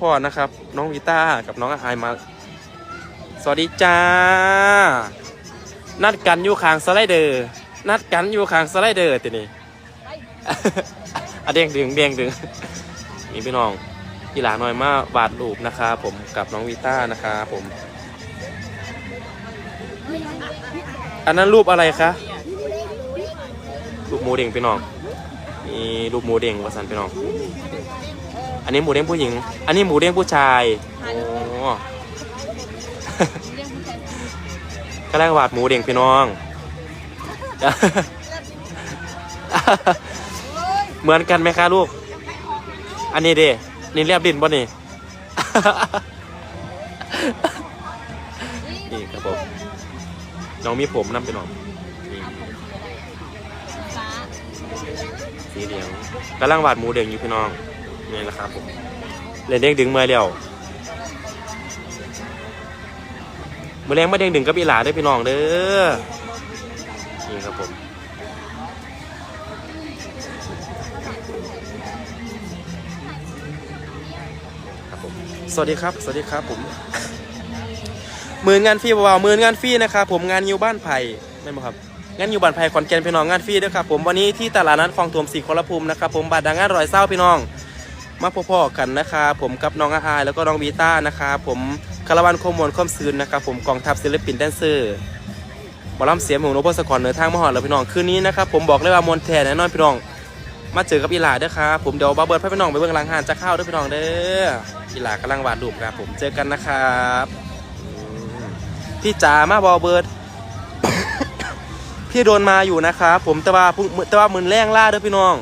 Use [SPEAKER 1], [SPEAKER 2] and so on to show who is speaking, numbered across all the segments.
[SPEAKER 1] พ่อนะครับ น้องวีต้ากับน้องอายมา สวัสดีจ้า นัดกันอยู่ขางสไลเดอร์ นัดกันอยู่ขางสไลเดอร์ตีนี่อะเด้งดึงเด้งดึงมีพี่น้องอีหลาน้อยมาวาดรูปนะครับผมกับน้องวีต้านะครับผม อันนั้นรูปอะไรคะรูปหมูเด้งพี่น้องมีรูปหมูเด้งวาสันพี่น้อง อันนี้หมูเด้งผู้หญิง อันนี้หมูเด้งผู้ชายโอ้ก็แรกวาดหมูเด้งพี่น้อง เหมือนกันไหมคะลูก อันนี้ด้นี่เรียบดินป่นี่นี่ครับผมน้องมีผมนำไปน้องสีเหลืองกำลังวาดหมูเด้งอยู่พี่น้อง นี่แหละครับผมเล่นเด้งดึงเมื่อยแล้วมือแรงมาเด้งดึงกับอีหลาเด้พี่น้องเด้อนี่ครับผมครับผม สวัสดีครับ สวัสดีครับผมหมื่นงานฟรีเบาๆหมื่นงานฟรีนะครับผมงานยู่บ้านไผ่ไม่นบ่ครับงานยู่บ้านไผ่ขอนแก่นพี่น้องงานฟรีด้วยครับผมวันนี้ที่ตลาดนัดคลองถมสีคอลภูมินะครับผมบัตรดังงานรอยเศร้าพี่น้อง มาพ่อๆกันนะครับผมกับน้องอาอายแล้วก็น้องบีต้านะครับผมคารวันโคมวนคมซืนนะครับผมกองทัพศิลปินแดนเซอร์หมอลำเสียงหมูนพสกรเหนือทางมหอดแล้วพี่น้องคืนนี้นะครับผมบอกเลยว่ามวลแทนแน่นอนพี่น้อง มาเจอกับอีหลาเด้อครับผมเดี๋ยวบาเบิร์ดพาพี่น้องไปเบื้องหลังหานจะเข้าด้อพี่น้องเด้ออีหลากำลังวาดรูปครับผมเจอกันนะครับพี่จ๋ามาบอเบิร์ดพี่โดนมาอยู่นะครับผมแต่ว่าแต่ว่ามือแรงล่าเด้อพี่น้อง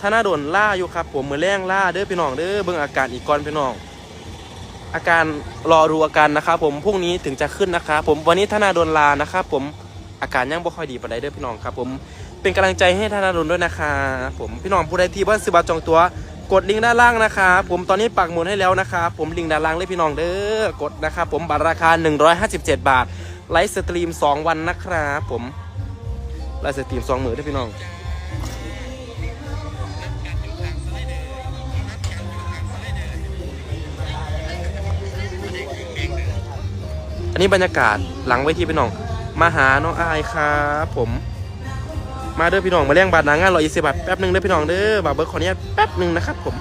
[SPEAKER 1] ถ้านาโดนล่าอยู่ครับ ผมมือแรงล่าเด้อพี่น้องเด้อเบิ่งอาการอีกก่อนพี่น้อง อาการรอดูอาการนะครับผมพรุ่งนี้ถึงจะขึ้นนะครับผมวันนี้ถ้านาโดนลานะครับผมอาการยังบ่ค่อยดีปานใดเด้อพี่น้องครับ ผมเป็นกำลังใจให้ธนาโดนด้วยนะครับผมพี่น้องผู้ใดที่ว่าซื้อบัตรจองตัวกดลิงก์ด้านล่างนะครับผมตอนนี้ปักหมุดให้แล้วนะครับผมลิงก์ด้านล่างเลยพี่น้องเด้อกดนะครับผมบัตรราคา 157 บาทไลฟ์สตรีม 2 วันนะครับผมไลฟ์สตรีม 2 มือเด้อพี่น้อง อันนี้บรรยากาศหลังเวทีพี่น้อง มาหาน้องอายครับผม มาเด้อพี่น้องมาเลี้ยงบาทนางงานรอยี่สิบบาทแป๊บหนึ่งเด้อพี่น้องเด้อบาทเบิร์ดขออนุญาตแป๊บหนึ่งนะครับผม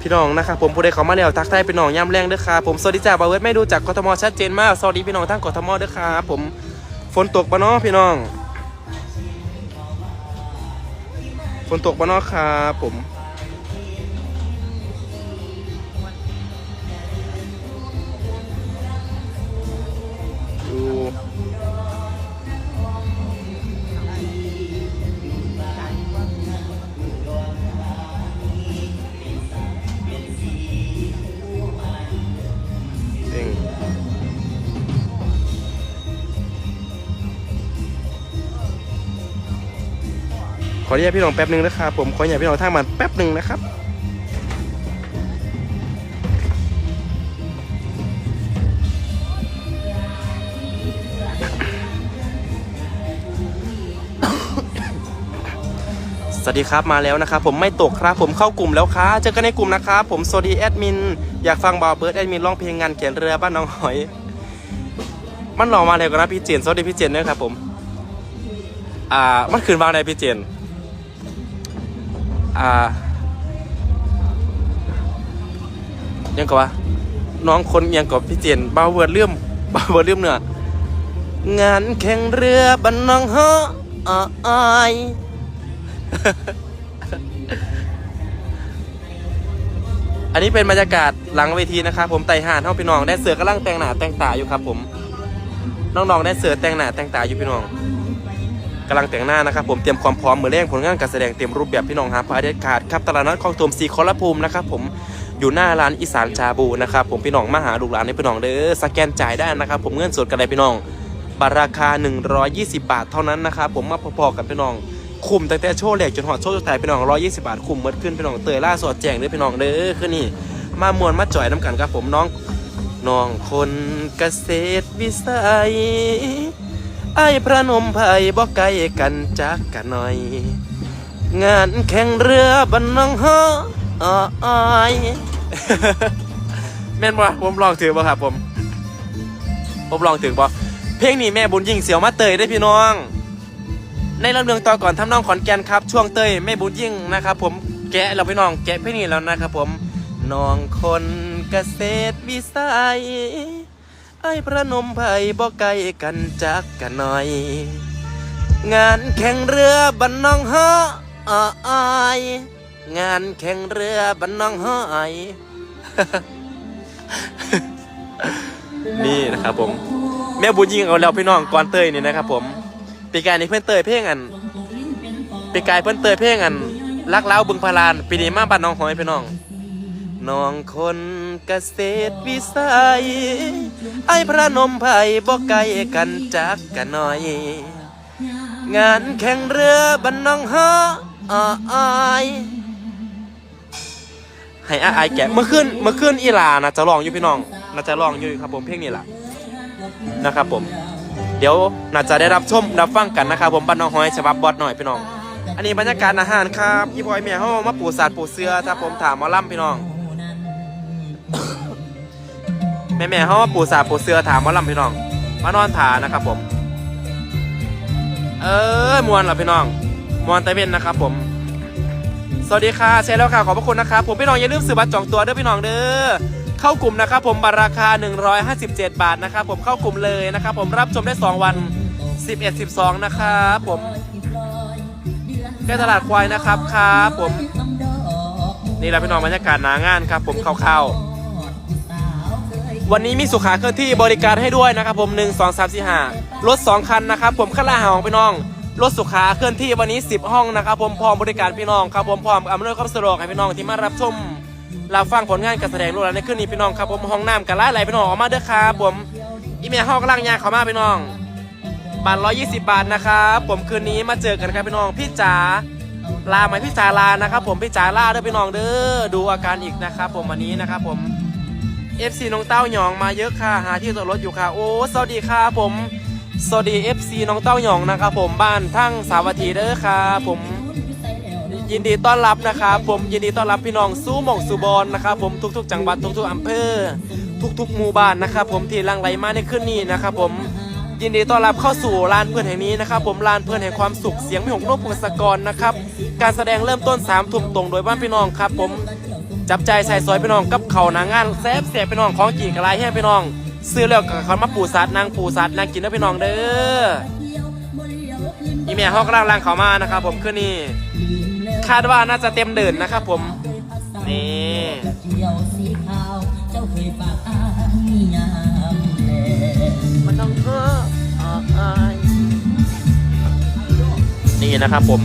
[SPEAKER 1] พี่น้องนะครับผมผู้ใดเขามาแล้วทักทายพี่น้องย่ำแรงเด้อครับผมสวัสดีจ้าบาทเบิร์ดไม่ดูจากกทมชัดเจนมากสวัสดีพี่น้องทั้งกทมเด้อครับผมฝนตกปะเนาะพี่น้อง ฝนตกปะเนาะครับผม ออนุญาตพี่น้องแป๊บนึงนะครับผมขออนุญาตพี่น้องทางมันแป๊บนึงนะครับสวัสดีครับมาแล้วนะครับผมไม่ตกครับผมเข้ากลุ่มแล้วครับเจอกันในกลุ่มนะครับผมสวัสดีแอดมินอยากฟังบาวเบิร์ดแอดมินร้องเพลงงานเขียนเรือบ้านน้องหอย มันหล่อมาแล้วกันนะพี่เจนสวัสดีพี่เจนด้วยครับผม อ่ามันคืนวางในพี่เจน อ่ายังกว่าน้องคนยังกับพี่เจนบาวเบิร์ดเลื่อมบาวเบิร์ดเลื่อมเนื้องานแข่งเรือบ้านน้องหอยอันนี้เป็นบรรยากาศหลังเวทีนะครับผมไต่ห่านห้องพี่น้องได้เสือกำลังแต่งหน้าแต่งตาอยู่ครับผมน้องๆได้เสือแต่งหน้าแต่งตาอยู่พี่น้อง กำลังแต่งหน้านะครับผมเตรียมความพร้อมมือเร่งผลงานการแสดงเต็มรูปแบบพี่น้องหาพาเด็ดขาดครับตลาดนัดคลองถมสีคอลภูมินะครับผมอยู่หน้าร้านอีสานชาบูนะครับผมพี่น้องมาหาลูกหลานให้พี่น้องเด้อสแกนจ่ายได้นะครับผมเงินสดกันเลยพี่น้องบัตรราคา 120 บาทเท่านั้นนะครับผมมาพอๆกับพี่น้องคุมตั้งแต่โชว์แรกจนหอดโชว์สุดท้ายพี่น้อง120 บาทคุมเมื่อขึ้นพี่น้องเตยล่าสอดแจงเด้อพี่น้องเด้อคือนี่มามวนมาจ่อยน้ำกันครับผมน้องน้องคนเกษตรวิสัย ไอ้พระนมไผ่บ่ไกลกันจักกันหน่อย งานแข่งเรือบันน้องฮออายแม่นบ่ผมลองถือบ่ครับผม ผมลองถือบ่เพลงนี้แม่บุญยิ่งเสียวมาเตยได้พี่น้อง ในลำเรื่องต่อก่อนทำนองขอนแก่นครับ ช่วงเตยแม่บุญยิ่งนะครับ ผมแกะเราพี่น้องแกะเพลงนี้แล้วนะครับผมน้องคนเกษตรวิสัย ไอ้พระนมไผ่บ่ไกลกันจักกันหน่อย งานแข่งเรือบันน้องฮออายงานแข่งเรือบันน้องฮออายนี่นะครับผม แม่บุญยิงเอาแล้วพี่น้องก่อนเตยนี่นะครับผมปีกายนี้เพื่อนเตยเพลงอันปีกายเพื่อนเตยเพลงอันรักเล้าบึงพารานปีนี้มาบ้านน้องหอยพี่น้อง น้องคนเกษตรวิสัย ไอ้พระนมไผ่บ่ไกลกันจักกันหน่อย งานแข่งเรือบันน้องฮออายให้อาอายแกะเมื่อคืนเมื่อคืนอีหลานะจะลองอยู่พี่น้องน่าจะลองอยู่ครับผมเพลงนี้แหละนะครับผม เดี๋ยวน่าจะได้รับชมรับฟังกันนะครับผมบ้านน้องหอยฉบับบอสหน่อยพี่น้อง อันนี้บรรยากาศอาหารครับยี่บอยแม่เฮามาปูสาดปูเสือถ้าผมถามมาล่ำพี่น้อง แม่แม่เฮามาปูสาปูเสือถามหมาลำพี่น้อง มานอนถานะครับผม เออมวนเหรอพี่น้องมวนตะเวนนะครับ ผม สวัสดีค่ะใช่แล้วค่ะขอบพระคุณนะครับผมพี่น้องอย่าลืมซื้อบัตรจองตัวเด้อพี่น้องเด้อเข้ากลุ่มนะครับ ผมบัตรราคา 157 บาทนะครับ ผมเข้ากลุ่มเลยนะครับ ผมรับชมได้ 2 วัน 11 12 นะครับผมแค่ตลาดควายนะครับครับผมนี่แหละพี่น้องบรรยากาศหนางานครับ ผมเข้าๆ วันนี้มีสุขาเคลื่อนที่บริการให้ด้วยนะครับผม 1 2 3 4 5รถ2คันนะครับผมข้างล่างของพี่น้องรถสุขาเคลื่อนที่วันนี้ 10 ห้องนะครับผมพร้อมบริการพี่น้องครับผมพร้อมอำนวยความสะดวกให้พี่น้องที่มารับชมรับฟังผลงานการแสดงรูปแล้วในคืนนี้พี่น้องครับผมห้องน้ำกันไล่ไหลพี่น้องออกมาเด้อครับผมอีเมลห้องกำลังยางเขามาพี่น้องบาท120 บาทนะครับผมคืนนี้มาเจอกันครับพี่น้องพี่จ๋าลาไหมพี่จ๋าลานะครับผมพี่จ๋าลาเด้อพี่น้องเด้อดูอาการอีกนะครับผมวันนี้นะครับผม FC น้องเต้าหยองมาเยอะค่ะหาที่จอดรถอยู่ค่ะ โอ้สวัสดีค่ะผมสวัสดี FC น้องเต้าหยองนะครับผมบ้านทั้งสาวัตถีเด้อครับผม ยินดีต้อนรับนะครับผมยินดีต้อนรับพี่น้องสู้หมองสู้บอลนะครับผมทุกๆ จังหวัดทุกๆอำเภอ ทุกๆหมู่บ้านนะครับผมที่ลังไหลมาในคืนนี้นะครับผมยินดีต้อนรับเข้าสู่ลานเพื่อนแห่งนี้นะครับผมลานเพื่อนแห่งความสุขเสียงไม่หงโนพงศกรนะครับการแสดงเริ่มต้น3ามทุ่มตรงโดยบ้านพี่น้องครับผม จับใจใส่ซอยพี่น้องกับเขานางงานแซ่บเสียพี่น้องของกี่กระไรให้พี่น้อง ซื้อแล้วก็เขามาปูสัตว์นางปูสัตว์นางกินแล้วพี่น้องเด้ออีเมียเขากำลังล่างเขามานะครับผมคืนนี้คาดว่าน่าจะเต็มเดินนะครับผมนี่มันต้องเอออายนี่นะครับผม